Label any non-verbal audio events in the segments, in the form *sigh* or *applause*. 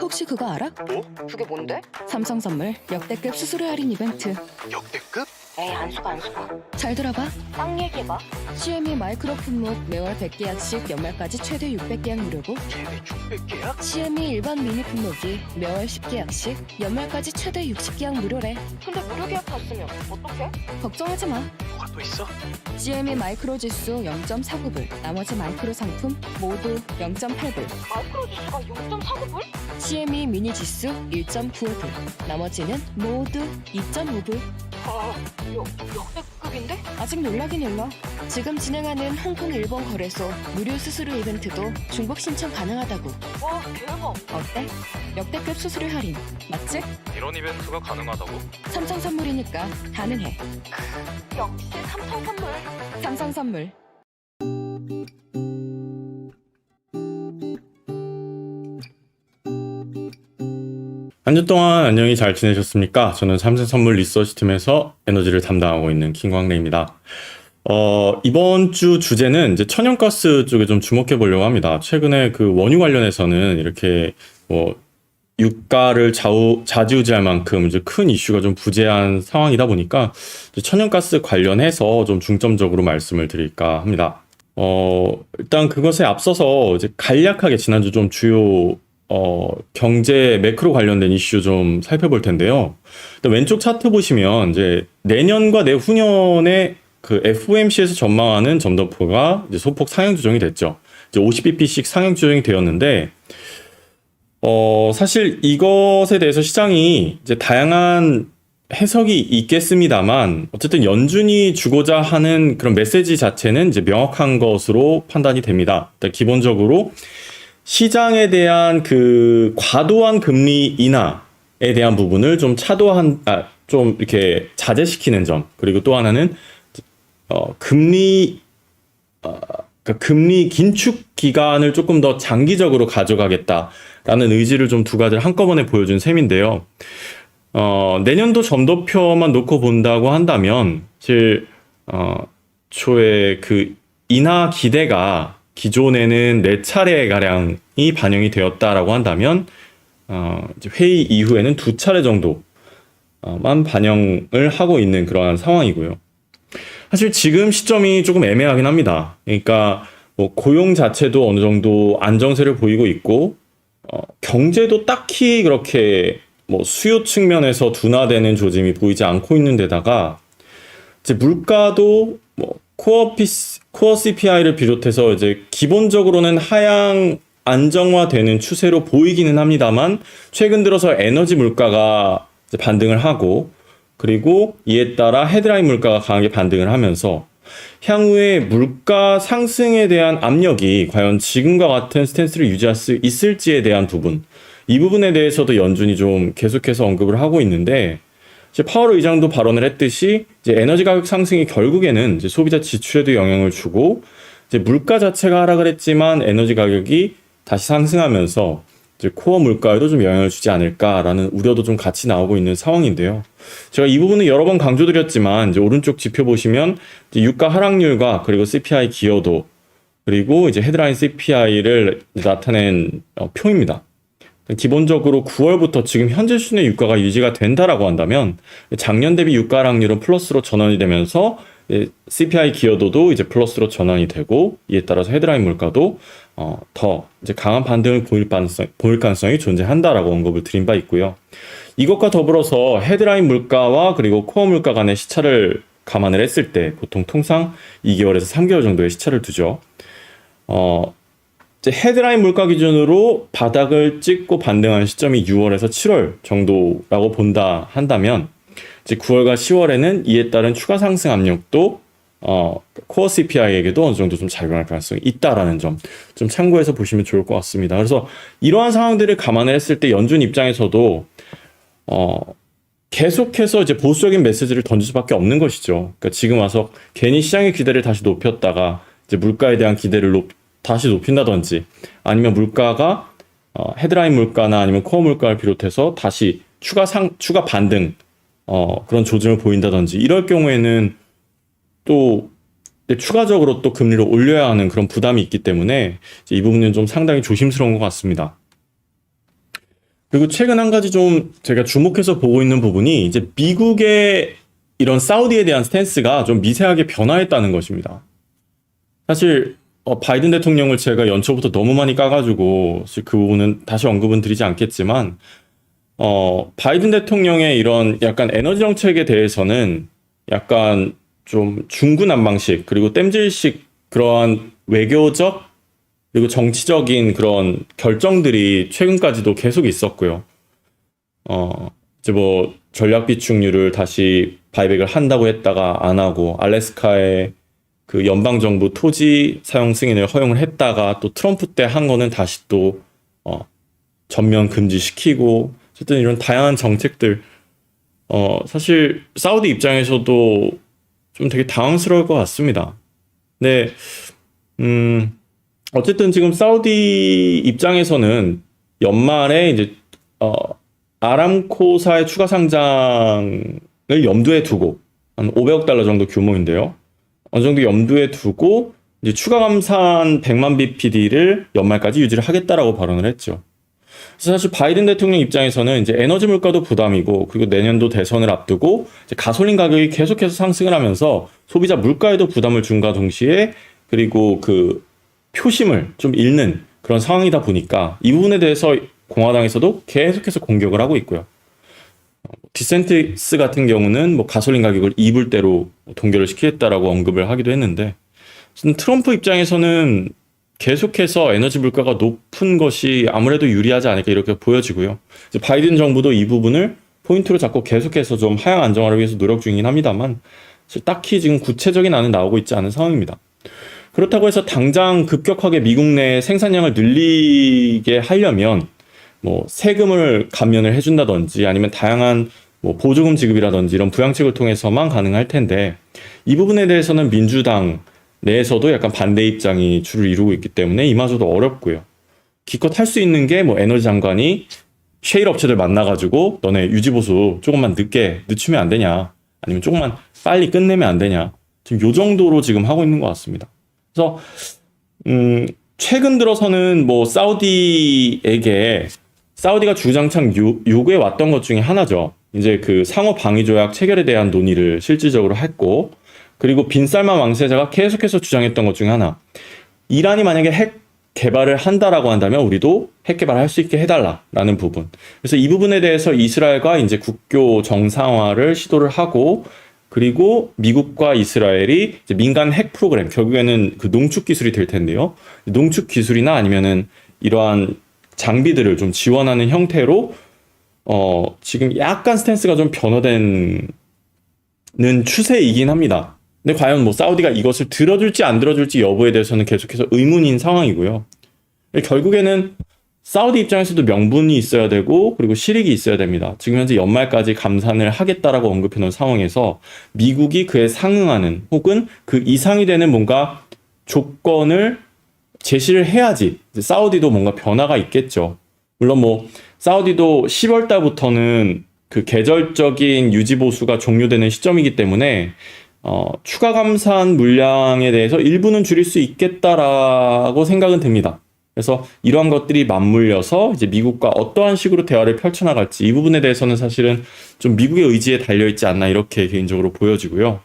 혹시 그거 알아? 뭐? 그게 뭔데? 삼성 선물 역대급 수수료 할인 이벤트. 역대급? 에이 안수가 안수가. 잘 들어봐. 딱 얘기해봐. CME 마이크로 품목 매월 100계약씩 연말까지 최대 600계약 무료고 최대 600계약? CME 일반 미니 품목이 매월 10계약씩 연말까지 최대 60계약 무료래. 근데 무료 계약 갔으면 어떡해? 걱정하지 마. 뭐가 또 있어? CME 마이크로 지수 0.49불, 나머지 마이크로 상품 모두 0.8불. 마이크로 지수가 0.49불? CME 미니 지수 1.95불, 나머지는 모두 2.5불. 아, 역, 역대급인데? 아직 놀라긴 일러. 지금 진행하는 홍콩 일본 거래소 무료 수수료 이벤트도 중복 신청 가능하다고. 와, 대박. 어때? 역대급 수수료 할인, 맞지? 이런 이벤트가 가능하다고? 삼성 선물이니까 가능해. 역시 삼성 선물. 삼성 선물. 한 주 동안 안녕히 잘 지내셨습니까? 저는 삼성 선물 리서치 팀에서 에너지를 담당하고 있는 김광래입니다. 어, 이번 주 주제는 이제 천연가스 쪽에 좀 주목해 보려고 합니다. 최근에 그 원유 관련해서는 이렇게 뭐 유가를 좌우, 좌지우지할 만큼 이제 큰 이슈가 좀 부재한 상황이다 보니까 천연가스 관련해서 좀 중점적으로 말씀을 드릴까 합니다. 어, 일단 그것에 앞서서 이제 간략하게 지난주 좀 주요 어, 경제 매크로 관련된 이슈 좀 살펴볼 텐데요. 일단 왼쪽 차트 보시면 이제 내년과 내후년에 그 FOMC에서 전망하는 점도표가 이제 소폭 상향 조정이 됐죠. 이제 50bp씩 상향 조정이 되었는데 어, 사실 이것에 대해서 시장이 이제 다양한 해석이 있겠습니다만 어쨌든 연준이 주고자 하는 그런 메시지 자체는 이제 명확한 것으로 판단이 됩니다. 일단 기본적으로 시장에 대한 그 과도한 금리 인하에 대한 부분을 좀 차도한 아, 좀 이렇게 자제시키는 점 그리고 또 하나는 어, 금리 어, 그러니까 금리 긴축 기간을 조금 더 장기적으로 가져가겠다라는 의지를 좀 두 가지를 한꺼번에 보여준 셈인데요. 어, 내년도 점도표만 놓고 본다고 한다면 사실 어, 초에 그 인하 기대가 기존에는 네 차례 가량이 반영이 되었다라고 한다면 어, 회의 이후에는 두 차례 정도만 반영을 하고 있는 그러한 상황이고요. 사실 지금 시점이 조금 애매하긴 합니다. 그러니까 뭐 고용 자체도 어느 정도 안정세를 보이고 있고 어, 경제도 딱히 그렇게 뭐 수요 측면에서 둔화되는 조짐이 보이지 않고 있는 데다가 이제 물가도 뭐 코어 피스 코어 CPI를 비롯해서 이제 기본적으로는 하향 안정화되는 추세로 보이기는 합니다만 최근 들어서 에너지 물가가 반등을 하고 그리고 이에 따라 헤드라인 물가가 강하게 반등을 하면서 향후에 물가 상승에 대한 압력이 과연 지금과 같은 스탠스를 유지할 수 있을지에 대한 부분 이 부분에 대해서도 연준이 좀 계속해서 언급을 하고 있는데 이제 파월 의장도 발언을 했듯이 이제 에너지 가격 상승이 결국에는 이제 소비자 지출에도 영향을 주고 이제 물가 자체가 하락을 했지만 에너지 가격이 다시 상승하면서 이제 코어 물가에도 좀 영향을 주지 않을까라는 우려도 좀 같이 나오고 있는 상황인데요. 제가 이 부분은 여러 번 강조드렸지만 이제 오른쪽 지표 보시면 이제 유가 하락률과 그리고 CPI 기여도 그리고 이제 헤드라인 CPI를 나타낸 어, 표입니다. 기본적으로 9월부터 지금 현재 수준의 유가가 유지가 된다라고 한다면 작년 대비 유가 하락률은 플러스로 전환이 되면서 CPI 기여도도 이제 플러스로 전환이 되고 이에 따라서 헤드라인 물가도 어, 더 이제 강한 반등을 보일 가능성 보일 가능성이 존재한다라고 언급을 드린 바 있고요. 이것과 더불어서 헤드라인 물가와 그리고 코어 물가 간의 시차를 감안을 했을 때 보통 통상 2개월에서 3개월 정도의 시차를 두죠. 어, 헤드라인 물가 기준으로 바닥을 찍고 반등한 시점이 6월에서 7월 정도라고 본다 한다면 이제 9월과 10월에는 이에 따른 추가 상승 압력도 어, 코어 CPI에게도 어느 정도 좀 작용할 가능성이 있다라는 점 좀 참고해서 보시면 좋을 것 같습니다. 그래서 이러한 상황들을 감안을 했을 때 연준 입장에서도 어, 계속해서 이제 보수적인 메시지를 던질 수밖에 없는 것이죠. 그러니까 지금 와서 괜히 시장의 기대를 다시 높였다가 이제 물가에 대한 기대를 높, 다시 높인다든지 아니면 물가가 어, 헤드라인 물가나 아니면 코어 물가를 비롯해서 다시 추가 상 추가 반등 어, 그런 조짐을 보인다든지 이럴 경우에는 또 추가적으로 또 금리를 올려야 하는 그런 부담이 있기 때문에 이 부분은 좀 상당히 조심스러운 것 같습니다. 그리고 최근 한 가지 좀 제가 주목해서 보고 있는 부분이 이제 미국의 이런 사우디에 대한 스탠스가 좀 미세하게 변화했다는 것입니다. 사실 어, 바이든 대통령을 제가 연초부터 너무 많이 까가지고 그 부분은 다시 언급은 드리지 않겠지만 어, 바이든 대통령의 이런 약간 에너지 정책에 대해서는 약간 좀 중구난방식 그리고 땜질식 그러한 외교적 그리고 정치적인 그런 결정들이 최근까지도 계속 있었고요. 어, 이제 뭐 전략 비축률을 다시 바이백을 한다고 했다가 안 하고 알래스카에 그 연방 정부 토지 사용 승인을 허용을 했다가 또 트럼프 때 한 거는 다시 또 어, 전면 금지시키고 어쨌든 이런 다양한 정책들 어, 사실 사우디 입장에서도 좀 되게 당황스러울 것 같습니다. 네, 음, 어쨌든 지금 사우디 입장에서는 연말에 이제 어, 아람코사의 추가 상장을 염두에 두고 한 500억 달러 정도 규모인데요. 어느 정도 염두에 두고 이제 추가 감산 100만 bpd를 연말까지 유지를 하겠다라고 발언을 했죠. 사실 바이든 대통령 입장에서는 이제 에너지 물가도 부담이고 그리고 내년도 대선을 앞두고 가솔린 가격이 계속해서 상승을 하면서 소비자 물가에도 부담을 준과 동시에 그리고 그 표심을 좀 잃는 그런 상황이다 보니까 이 부분에 대해서 공화당에서도 계속해서 공격을 하고 있고요. 디센티스 같은 경우는 뭐 가솔린 가격을 이불대로 동결을 시키겠다라고 언급을 하기도 했는데 트럼프 입장에서는 계속해서 에너지 물가가 높은 것이 아무래도 유리하지 않을까 이렇게 보여지고요. 바이든 정부도 이 부분을 포인트로 잡고 계속해서 좀 하향 안정화를 위해서 노력 중이긴 합니다만 딱히 지금 구체적인 안은 나오고 있지 않은 상황입니다. 그렇다고 해서 당장 급격하게 미국 내 생산량을 늘리게 하려면 뭐 세금을 감면을 해준다든지 아니면 다양한 뭐 보조금 지급이라든지 이런 부양책을 통해서만 가능할 텐데 이 부분에 대해서는 민주당 내에서도 약간 반대 입장이 주를 이루고 있기 때문에 이마저도 어렵고요. 기껏 할 수 있는 게 뭐 에너지 장관이 쉐일 업체들 만나가지고 너네 유지보수 조금만 늦게 늦추면 안 되냐 아니면 조금만 빨리 끝내면 안 되냐 지금 요 정도로 지금 하고 있는 것 같습니다. 그래서 음 최근 들어서는 뭐 사우디에게 사우디가 주장창 요, 요구해 왔던 것 중에 하나죠. 이제 그 상호 방위 조약 체결에 대한 논의를 실질적으로 했고 그리고 빈살만 왕세자가 계속해서 주장했던 것 중에 하나. 이란이 만약에 핵 개발을 한다라고 한다면 우리도 핵 개발을 할수 있게 해달라라는 부분. 그래서 이 부분에 대해서 이스라엘과 이제 국교 정상화를 시도를 하고 그리고 미국과 이스라엘이 민간 핵 프로그램 결국에는 그 농축 기술이 될 텐데요. 농축 기술이나 아니면은 이러한 장비들을 좀 지원하는 형태로 어 지금 약간 스탠스가 좀 변화되는 추세이긴 합니다. 근데 과연 뭐 사우디가 이것을 들어줄지 안 들어줄지 여부에 대해서는 계속해서 의문인 상황이고요. 결국에는 사우디 입장에서도 명분이 있어야 되고 그리고 실익이 있어야 됩니다. 지금 현재 연말까지 감산을 하겠다라고 언급해 놓은 상황에서 미국이 그에 상응하는 혹은 그 이상이 되는 뭔가 조건을 제시를 해야지 사우디도 뭔가 변화가 있겠죠. 물론 뭐 사우디도 10월 달부터는 그 계절적인 유지 보수가 종료되는 시점이기 때문에 어, 추가 감산 물량에 대해서 일부는 줄일 수 있겠다라고 생각은 됩니다. 그래서 이러한 것들이 맞물려서 이제 미국과 어떠한 식으로 대화를 펼쳐나갈지 이 부분에 대해서는 사실은 좀 미국의 의지에 달려있지 않나 이렇게 개인적으로 보여지고요.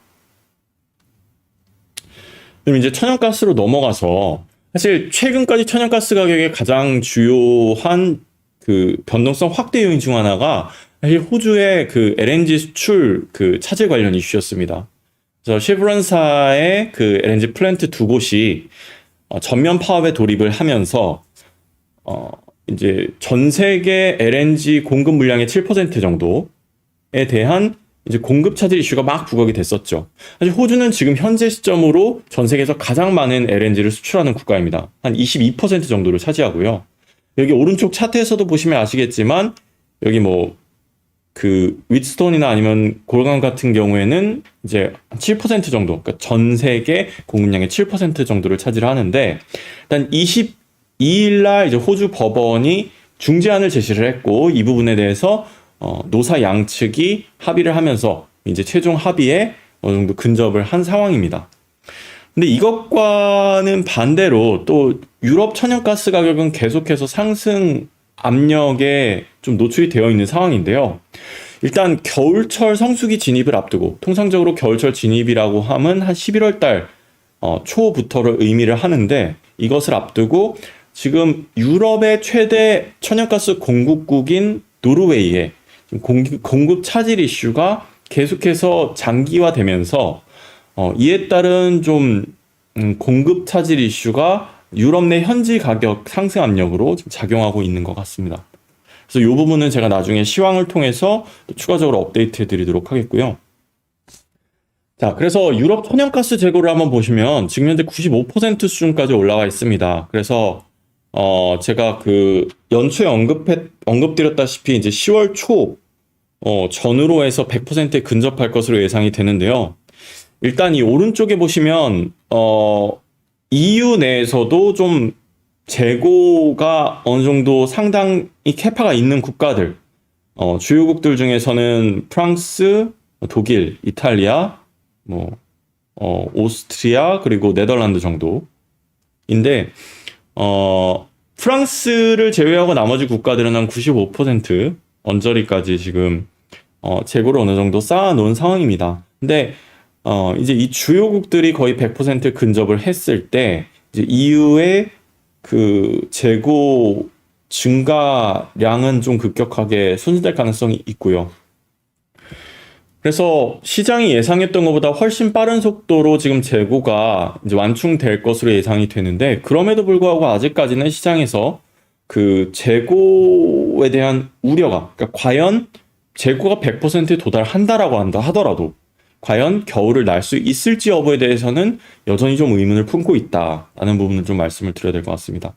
그럼 이제 천연가스로 넘어가서 사실 최근까지 천연가스 가격의 가장 주요한 그 변동성 확대 요인 중 하나가 사실 호주의 그 LNG 수출 그 차질 관련 이슈였습니다. 그래서 쉐브론사의 그 LNG 플랜트 두 곳이 어, 전면 파업에 돌입을 하면서 어 이제 전 세계 LNG 공급 물량의 7% 정도에 대한 이제 공급 차질 이슈가 막 부각이 됐었죠. 사실 호주는 지금 현재 시점으로 전 세계에서 가장 많은 LNG를 수출하는 국가입니다. 한 22% 정도를 차지하고요. 여기 오른쪽 차트에서도 보시면 아시겠지만 여기 뭐 그 윗스톤이나 아니면 골강 같은 경우에는 이제 7% 정도, 그러니까 전 세계 공급량의 7% 정도를 차지를 하는데 일단 22일 날 이제 호주 법원이 중재안을 제시를 했고 이 부분에 대해서 어, 노사 양측이 합의를 하면서 이제 최종 합의에 어느 정도 근접을 한 상황입니다. 근데 이것과는 반대로 또 유럽 천연가스 가격은 계속해서 상승 압력에 좀 노출이 되어 있는 상황인데요. 일단 겨울철 성수기 진입을 앞두고 통상적으로 겨울철 진입이라고 하면 한 11월 달 어, 초부터를 의미를 하는데 이것을 앞두고 지금 유럽의 최대 천연가스 공급국인 노르웨이에 공급, 공급 차질 이슈가 계속해서 장기화되면서 어, 이에 따른 좀 음, 공급 차질 이슈가 유럽 내 현지 가격 상승 압력으로 지금 작용하고 있는 것 같습니다. 그래서 이 부분은 제가 나중에 시황을 통해서 또 추가적으로 업데이트 해드리도록 하겠고요. 자, 그래서 유럽 천연가스 재고를 한번 보시면 지금 현재 95% 수준까지 올라와 있습니다. 그래서 어, 제가 그 연초에 언급해, 언급드렸다시피 이제 10월 초 어, 전후로 해서 100%에 근접할 것으로 예상이 되는데요. 일단 이 오른쪽에 보시면 어, EU 내에서도 좀 재고가 어느 정도 상당히 캐파가 있는 국가들, 어, 주요국들 중에서는 프랑스, 독일, 이탈리아, 뭐, 어, 오스트리아, 그리고 네덜란드 정도인데, 어, 프랑스를 제외하고 나머지 국가들은 한 95% 언저리까지 지금, 어, 재고를 어느 정도 쌓아놓은 상황입니다. 근데, 어, 이제 이 주요국들이 거의 100% 근접을 했을 때, 이제 EU의 그 재고 증가량은 좀 급격하게 손실될 가능성이 있고요. 그래서 시장이 예상했던 것보다 훨씬 빠른 속도로 지금 재고가 이제 완충될 것으로 예상이 되는데 그럼에도 불구하고 아직까지는 시장에서 그 재고에 대한 우려가 그러니까 과연 재고가 100%에 도달한다라고 한다 하더라도 과연 겨울을 날 수 있을지 여부에 대해서는 여전히 좀 의문을 품고 있다라는 부분을 좀 말씀을 드려야 될 것 같습니다.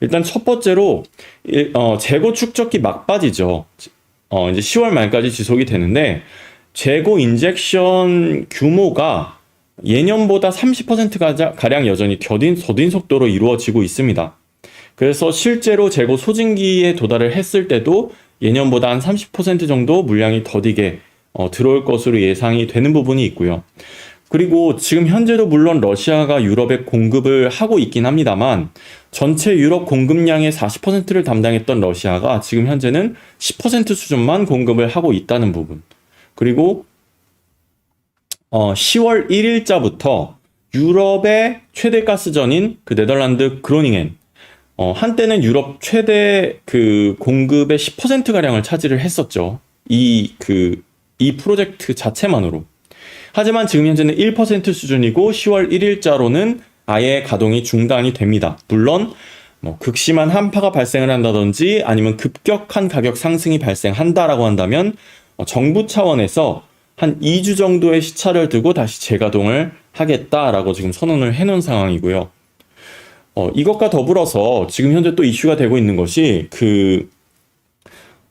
일단 첫 번째로 일- 어, 재고 축적기 막바지죠. 어, 이제 10월 말까지 지속이 되는데 재고 인젝션 규모가 예년보다 30% 가자- 가량 여전히 더딘, 더딘 속도로 이루어지고 있습니다. 그래서 실제로 재고 소진기에 도달을 했을 때도 예년보다 한 30% 정도 물량이 더디게 어, 들어올 것으로 예상이 되는 부분이 있고요. 그리고 지금 현재도 물론 러시아가 유럽에 공급을 하고 있긴 합니다만 전체 유럽 공급량의 40%를 담당했던 러시아가 지금 현재는 10% 수준만 공급을 하고 있다는 부분. 그리고 어, 10월 1일자부터 유럽의 최대 가스전인 그 네덜란드 그로닝엔 어, 한때는 유럽 최대 그 공급의 10% 가량을 차지를 했었죠. 이 그이 프로젝트 자체만으로. 하지만 지금 현재는 1% 수준이고 10월 1일자로는 아예 가동이 중단이 됩니다. 물론 뭐 극심한 한파가 발생을 한다든지 아니면 급격한 가격 상승이 발생한다라고 한다면 어, 정부 차원에서 한 2주 정도의 시차를 두고 다시 재가동을 하겠다라고 지금 선언을 해놓은 상황이고요. 어, 이것과 더불어서 지금 현재 또 이슈가 되고 있는 것이 그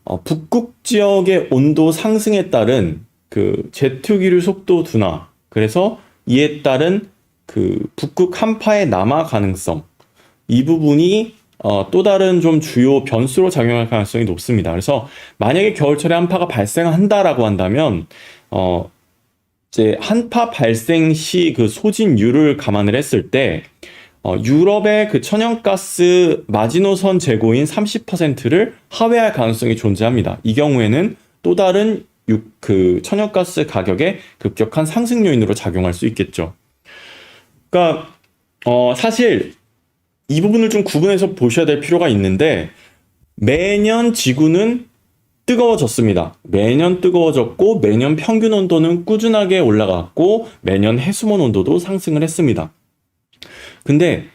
어, 북극 지역의 온도 상승에 따른 그 제트기류 속도 둔화 그래서 이에 따른 그 북극 한파의 남하 가능성 이 부분이 어, 또 다른 좀 주요 변수로 작용할 가능성이 높습니다. 그래서 만약에 겨울철에 한파가 발생한다라고 한다면 어, 이제 한파 발생 시 그 소진율을 감안을 했을 때 어, 유럽의 그 천연가스 마지노선 재고인 30%를 하회할 가능성이 존재합니다. 이 경우에는 또 다른 유, 그 천연가스 가격의 급격한 상승 요인으로 작용할 수 있겠죠. 그러니까 어, 사실 이 부분을 좀 구분해서 보셔야 될 필요가 있는데 매년 지구는 뜨거워졌습니다. 매년 뜨거워졌고 매년 평균 온도는 꾸준하게 올라갔고 매년 해수면 온도도 상승을 했습니다. 근데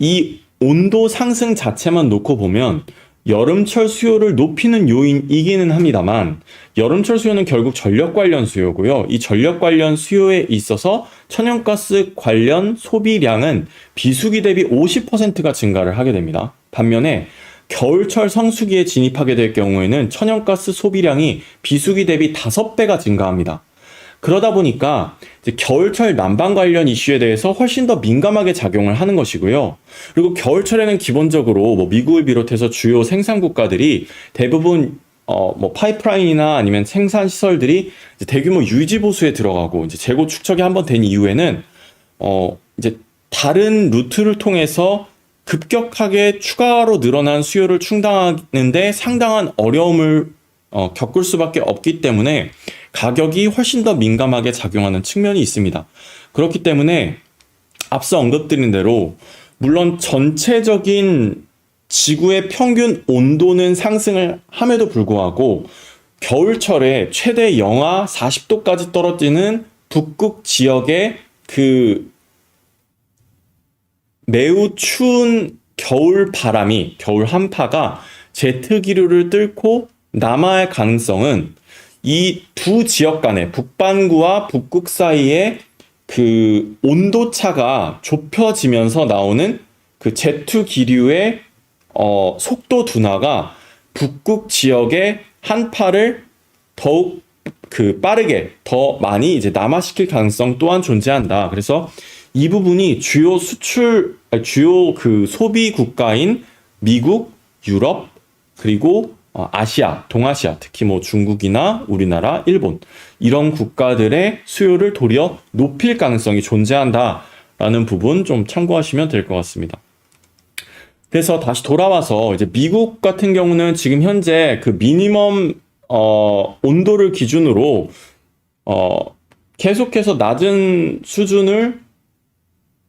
이 온도 상승 자체만 놓고 보면 여름철 수요를 높이는 요인이기는 합니다만 여름철 수요는 결국 전력 관련 수요고요. 이 전력 관련 수요에 있어서 천연가스 관련 소비량은 비수기 대비 50%가 증가를 하게 됩니다. 반면에 겨울철 성수기에 진입하게 될 경우에는 천연가스 소비량이 비수기 대비 5배가 증가합니다. 그러다 보니까 이제 겨울철 난방 관련 이슈에 대해서 훨씬 더 민감하게 작용을 하는 것이고요. 그리고 겨울철에는 기본적으로 뭐 미국을 비롯해서 주요 생산 국가들이 대부분 어 뭐 파이프라인이나 아니면 생산 시설들이 이제 대규모 유지 보수에 들어가고 이제 재고 축적이 한번 된 이후에는 어 이제 다른 루트를 통해서 급격하게 추가로 늘어난 수요를 충당하는데 상당한 어려움을 어, 겪을 수밖에 없기 때문에 가격이 훨씬 더 민감하게 작용하는 측면이 있습니다. 그렇기 때문에 앞서 언급드린 대로 물론 전체적인 지구의 평균 온도는 상승을 함에도 불구하고 겨울철에 최대 영하 40도까지 떨어지는 북극 지역의 그 매우 추운 겨울 바람이 겨울 한파가 제트 기류를 뚫고 남하할 가능성은 이 두 지역 간의 북반구와 북극 사이의 그 온도 차가 좁혀지면서 나오는 그 제트 기류의 어, 속도 둔화가 북극 지역의 한파를 더욱 그 빠르게 더 많이 이제 남하시킬 가능성 또한 존재한다. 그래서 이 부분이 주요 수출 아니, 주요 그 소비 국가인 미국, 유럽 그리고 어, 아시아, 동아시아, 특히 뭐 중국이나 우리나라, 일본 이런 국가들의 수요를 도리어 높일 가능성이 존재한다라는 부분 좀 참고하시면 될 것 같습니다. 그래서 다시 돌아와서 이제 미국 같은 경우는 지금 현재 그 미니멈 어, 온도를 기준으로 어, 계속해서 낮은 수준을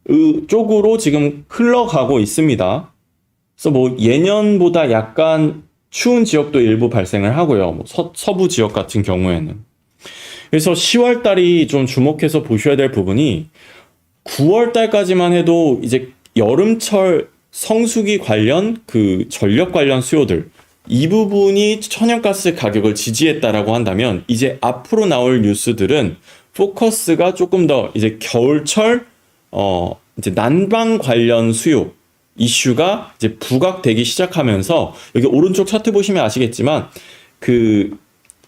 으, 쪽으로 지금 흘러가고 있습니다. 그래서 뭐 예년보다 약간 추운 지역도 일부 발생을 하고요. 뭐 서, 서부 지역 같은 경우에는. 그래서 10월 달이 좀 주목해서 보셔야 될 부분이 9월 달까지만 해도 이제 여름철 성수기 관련 그 전력 관련 수요들 이 부분이 천연가스 가격을 지지했다라고 한다면 이제 앞으로 나올 뉴스들은 포커스가 조금 더 이제 겨울철 어 이제 난방 관련 수요 이슈가 이제 부각되기 시작하면서 여기 오른쪽 차트 보시면 아시겠지만 그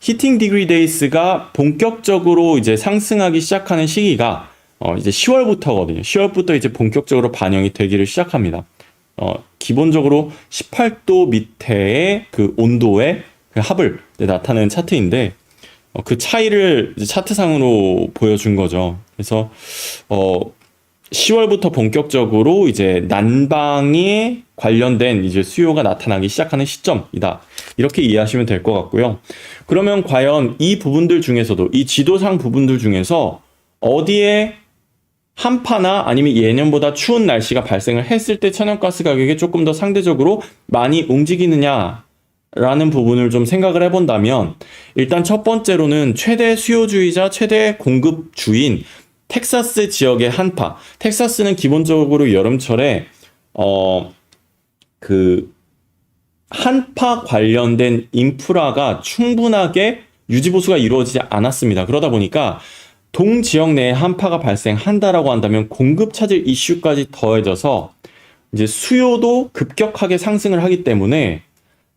히팅 디그리 데이스가 본격적으로 이제 상승하기 시작하는 시기가 어 이제 10월부터거든요. 10월부터 이제 본격적으로 반영이 되기를 시작합니다. 어 기본적으로 18도 밑에의 그 온도의 그 합을 나타내는 차트인데 어, 그 차이를 차트상으로 보여준 거죠. 그래서 어 10월부터 본격적으로 이제 난방에 관련된 이제 수요가 나타나기 시작하는 시점이다. 이렇게 이해하시면 될 것 같고요. 그러면 과연 이 부분들 중에서도 이 지도상 부분들 중에서 어디에 한파나 아니면 예년보다 추운 날씨가 발생을 했을 때 천연가스 가격이 조금 더 상대적으로 많이 움직이느냐 라는 부분을 좀 생각을 해본다면 일단 첫 번째로는 최대 수요주의자 최대 공급주인 텍사스 지역의 한파. 텍사스는 기본적으로 여름철에 어 그 한파 관련된 인프라가 충분하게 유지 보수가 이루어지지 않았습니다. 그러다 보니까 동 지역 내에 한파가 발생한다라고 한다면 공급 차질 이슈까지 더해져서 이제 수요도 급격하게 상승을 하기 때문에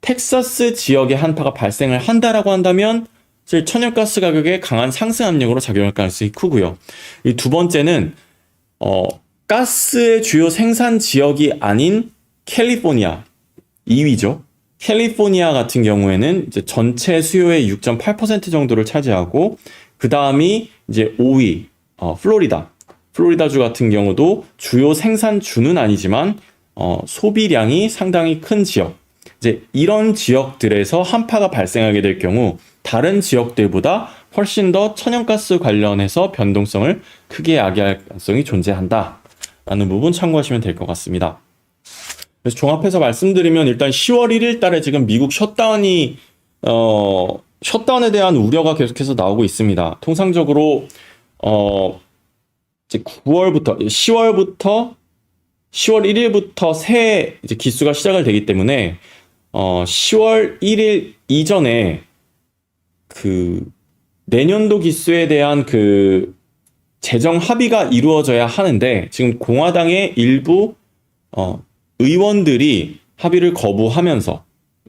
텍사스 지역의 한파가 발생을 한다라고 한다면 사실 천연가스 가격에 강한 상승 압력으로 작용할 가능성이 크고요. 이 두 번째는 어, 가스의 주요 생산 지역이 아닌 캘리포니아 2위죠. 캘리포니아 같은 경우에는 이제 전체 수요의 6.8% 정도를 차지하고 그 다음이 이제 5위 어, 플로리다. 플로리다주 같은 경우도 주요 생산주는 아니지만 어, 소비량이 상당히 큰 지역. 이제 이런 지역들에서 한파가 발생하게 될 경우 다른 지역들보다 훨씬 더 천연가스 관련해서 변동성을 크게 야기할 가능성이 존재한다. 라는 부분 참고하시면 될 것 같습니다. 그래서 종합해서 말씀드리면 일단 10월 1일 달에 지금 미국 셧다운이, 어, 셧다운에 대한 우려가 계속해서 나오고 있습니다. 통상적으로, 어, 이제 9월부터, 10월부터 10월 1일부터 새 이제 기수가 시작을 되기 때문에 어 10월 1일 이전에 그 내년도 기수에 대한 그 재정 합의가 이루어져야 하는데 지금 공화당의 일부 어 의원들이 합의를 거부하면서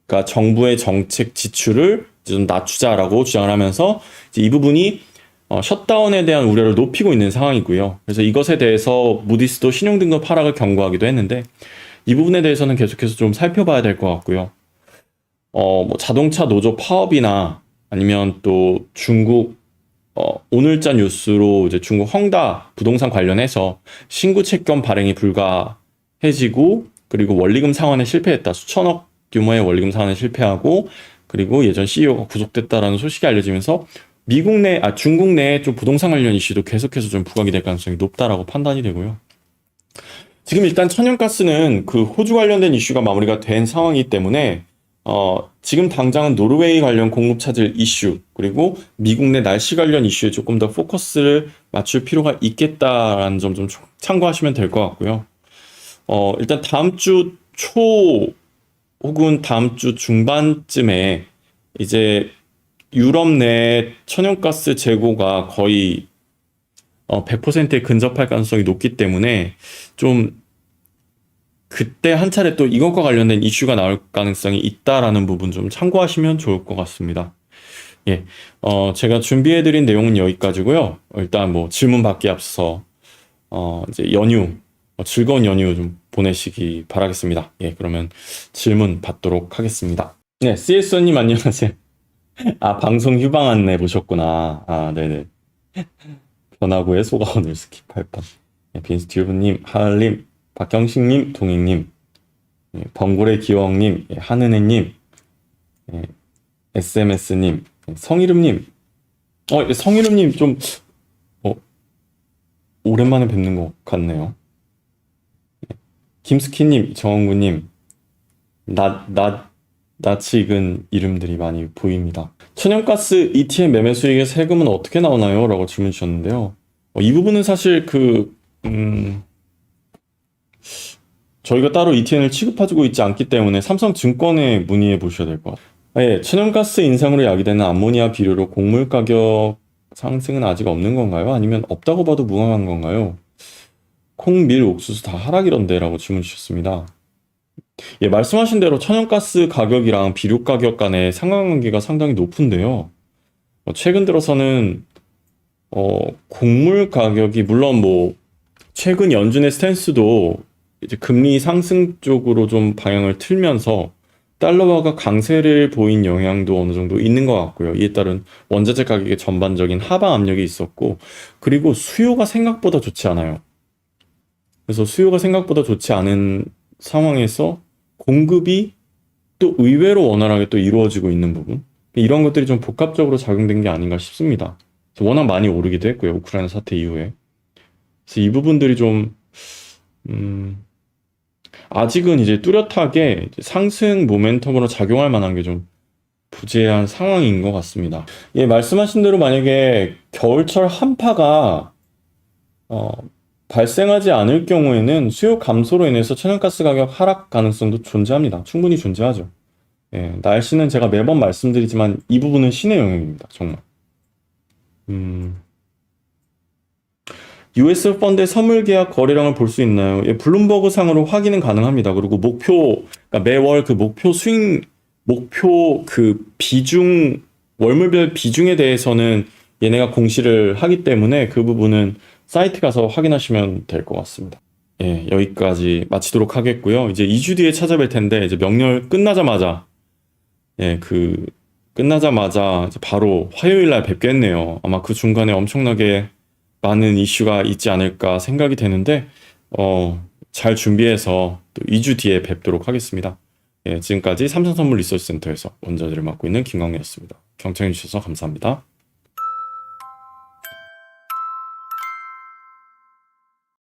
그러니까 정부의 정책 지출을 좀 낮추자라고 주장을 하면서 이 부분이 어, 셧다운에 대한 우려를 높이고 있는 상황이고요. 그래서 이것에 대해서 무디스도 신용등급 하락을 경고하기도 했는데 이 부분에 대해서는 계속해서 좀 살펴봐야 될 것 같고요. 어, 뭐 자동차 노조 파업이나 아니면 또 중국 어, 오늘자 뉴스로 이제 중국 헝다 부동산 관련해서 신구 채권 발행이 불가해지고 그리고 원리금 상환에 실패했다. 수천억 규모의 원리금 상환에 실패하고 그리고 예전 CEO가 구속됐다라는 소식이 알려지면서 미국 내, 아, 중국 내에 좀 부동산 관련 이슈도 계속해서 좀 부각이 될 가능성이 높다라고 판단이 되고요. 지금 일단 천연가스는 그 호주 관련된 이슈가 마무리가 된 상황이기 때문에 어, 지금 당장은 노르웨이 관련 공급 차질 이슈, 그리고 미국 내 날씨 관련 이슈에 조금 더 포커스를 맞출 필요가 있겠다라는 점 좀 참고하시면 될 것 같고요. 어, 일단 다음 주 초 혹은 다음 주 중반쯤에 이제 유럽 내 천연가스 재고가 거의 어, 100%에 근접할 가능성이 높기 때문에 좀 그때 한 차례 또 이것과 관련된 이슈가 나올 가능성이 있다라는 부분 좀 참고하시면 좋을 것 같습니다. 예, 어, 제가 준비해드린 내용은 여기까지고요. 일단 뭐 질문 받기 앞서 어, 이제 연휴 어, 즐거운 연휴 좀 보내시기 바라겠습니다. 예, 그러면 질문 받도록 하겠습니다. 네, CS님 안녕하세요. *laughs* 아, 방송 휴방 안내 보셨구나. 아, 네네. 변화구의 소가 오늘 스킵할 뻔. 네, 빈스튜브님, 하을님, 박경식님, 동익님, 예, 번골의 기왕님, 예, 한은혜님, 예, SMS님, 예, 성이름님, 어, 예, 성이름님 좀, 어, 오랜만에 뵙는 것 같네요. 예, 김스키님, 정원구님, 나, 나, 낯이 익은 이름들이 많이 보입니다. 천연가스 ETF 매매 수익의 세금은 어떻게 나오나요? 라고 질문 주셨는데요. 어, 이 부분은 사실 그, 음, 저희가 따로 ETN을 취급해주고 있지 않기 때문에 삼성증권에 문의해 보셔야 될 것 같아요. 아, 예, 천연가스 인상으로 야기되는 암모니아 비료로 곡물 가격 상승은 아직 없는 건가요? 아니면 없다고 봐도 무방한 건가요? 콩, 밀, 옥수수 다 하락이던데 라고 질문 주셨습니다. 예, 말씀하신 대로 천연가스 가격이랑 비료 가격 간의 상관관계가 상당히 높은데요. 어, 최근 들어서는 어, 곡물 가격이 물론 뭐 최근 연준의 스탠스도 이제 금리 상승 쪽으로 좀 방향을 틀면서 달러화가 강세를 보인 영향도 어느 정도 있는 것 같고요. 이에 따른 원자재 가격의 전반적인 하방 압력이 있었고, 그리고 수요가 생각보다 좋지 않아요. 그래서 수요가 생각보다 좋지 않은 상황에서 공급이 또 의외로 원활하게 또 이루어지고 있는 부분. 이런 것들이 좀 복합적으로 작용된 게 아닌가 싶습니다. 워낙 많이 오르기도 했고요. 우크라이나 사태 이후에. 그래서 이 부분들이 좀, 음, 아직은 이제 뚜렷하게 상승 모멘텀으로 작용할 만한 게 좀 부재한 상황인 것 같습니다. 예, 말씀하신 대로 만약에 겨울철 한파가 어, 발생하지 않을 경우에는 수요 감소로 인해서 천연가스 가격 하락 가능성도 존재합니다. 충분히 존재하죠. 예, 날씨는 제가 매번 말씀드리지만 이 부분은 신의 영역입니다. 정말. 음, US 펀드의 선물 계약 거래량을 볼 수 있나요? 예, 블룸버그 상으로 확인은 가능합니다. 그리고 목표, 그러니까 매월 그 목표 수익, 목표 그 비중, 월물별 비중에 대해서는 얘네가 공시를 하기 때문에 그 부분은 사이트 가서 확인하시면 될 것 같습니다. 예, 여기까지 마치도록 하겠고요. 이제 2주 뒤에 찾아뵐 텐데, 이제 명절 끝나자마자, 예, 그, 끝나자마자 바로 화요일 날 뵙겠네요. 아마 그 중간에 엄청나게 많은 이슈가 있지 않을까 생각이 되는데, 어, 잘 준비해서 또 2주 뒤에 뵙도록 하겠습니다. 예, 지금까지 삼성선물 리서치 센터에서 원자재를 맡고 있는 김광래였습니다. 경청해 주셔서 감사합니다.